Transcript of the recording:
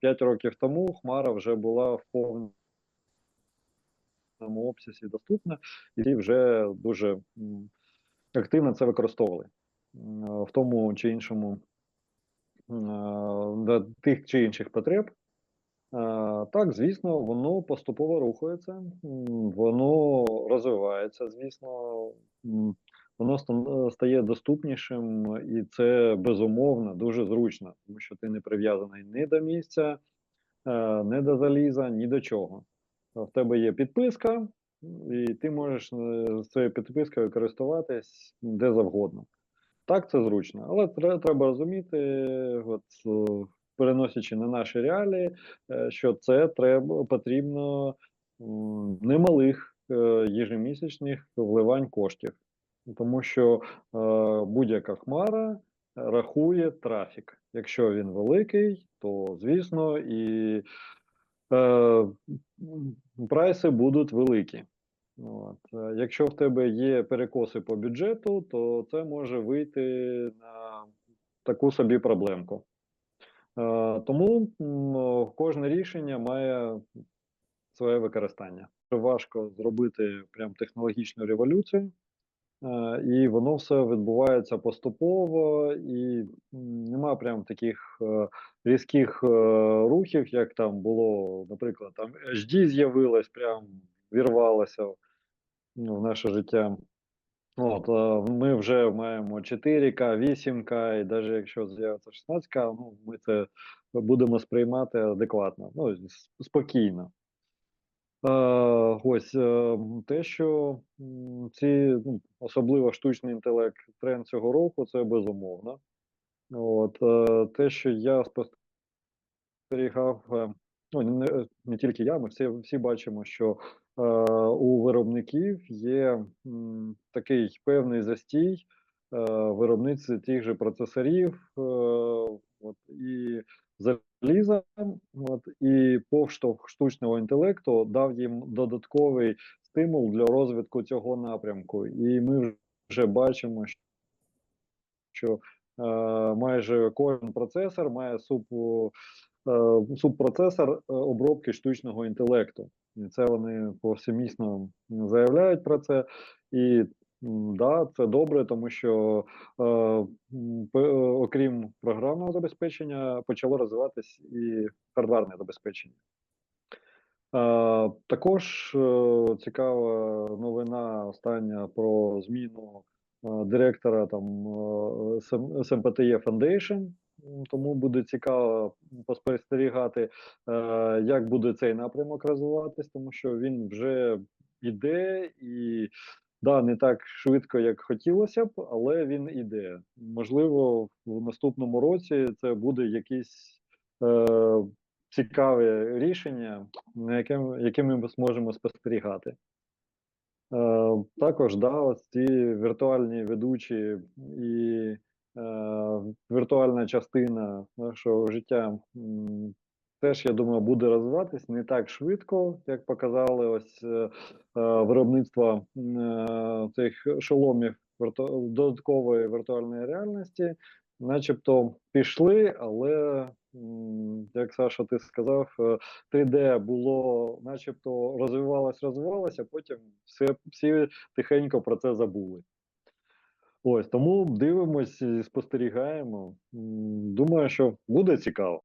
5 років тому Хмара вже була в повному обсязі доступна, і вже дуже активно це використовували в тому чи іншому для тих чи інших потреб. Е, Так, звісно, воно поступово рухається, воно розвивається, звісно, воно е, стає доступнішим, і це безумовно дуже зручно, тому що ти не прив'язаний ні до місця, е, ні до заліза, ні до чого. В тебе є підписка, і ти можеш е, з цією підпискою користуватись де завгодно. Так, це зручно, але треба розуміти, от, е, переносячи на наші реалії, е, що це треба потрібно немалих е, єжемісячних вливань коштів, тому що е, будь-яка хмара рахує трафік. Якщо він великий, то звісно і е, прайси будуть великі. От. е, Якщо в тебе є перекоси по бюджету, то це може вийти на таку собі проблемку. Е, Тому м, кожне рішення має своє використання. Важко зробити прям технологічну революцію, і воно все відбувається поступово, і м, нема прям таких е, різких е, рухів, як там було, наприклад, там HD з'явилось, прям вірвалося ну, в наше життя. От, е, ми вже маємо 4К, 8К, і навіть якщо з'явиться 16К, ну, ми це будемо сприймати адекватно, ну, спокійно. Ось е, те, що ці, ну, особливо штучний інтелект, тренд цього року, це безумовно. От, е, те, що я спостерігав, е, ну, не, не тільки я, ми всі, всі бачимо, що е, у виробників є м, такий певний застій е, виробництві тих же процесорів е, от, і заліза, от, і повштовх штучного інтелекту дав їм додатковий стимул для розвитку цього напрямку. І ми вже бачимо, що е, майже кожен процесор має суб, е, субпроцесор е, обробки штучного інтелекту. І це вони повсемісно заявляють про це. І да, це добре, тому що е, е, окрім програмного забезпечення почало розвиватись і хардварне забезпечення. Е, також е, цікава новина остання про зміну е, директора там е, СМПТЄ Foundation. Тому буде цікаво поспостерігати, е, як буде цей напрямок розвиватись, тому що він вже іде і да, не так швидко, як хотілося б, але він іде. Можливо, в наступному році це буде якийсь е, цікаве рішення, на яким, яким ми зможемо спостерігати. Е, також да, ось ці віртуальні ведучі і е, віртуальна частина нашого життя теж, я думаю, буде розвиватись не так швидко, як показали ось е, е, виробництво е, цих шоломів додаткової віртуальної реальності, начебто пішли, але як Саша, ти сказав, е, 3D було, начебто, розвивалось, розвивалося, а потім все, всі тихенько про це забули. Ось тому дивимось спостерігаємо. Думаю, що буде цікаво.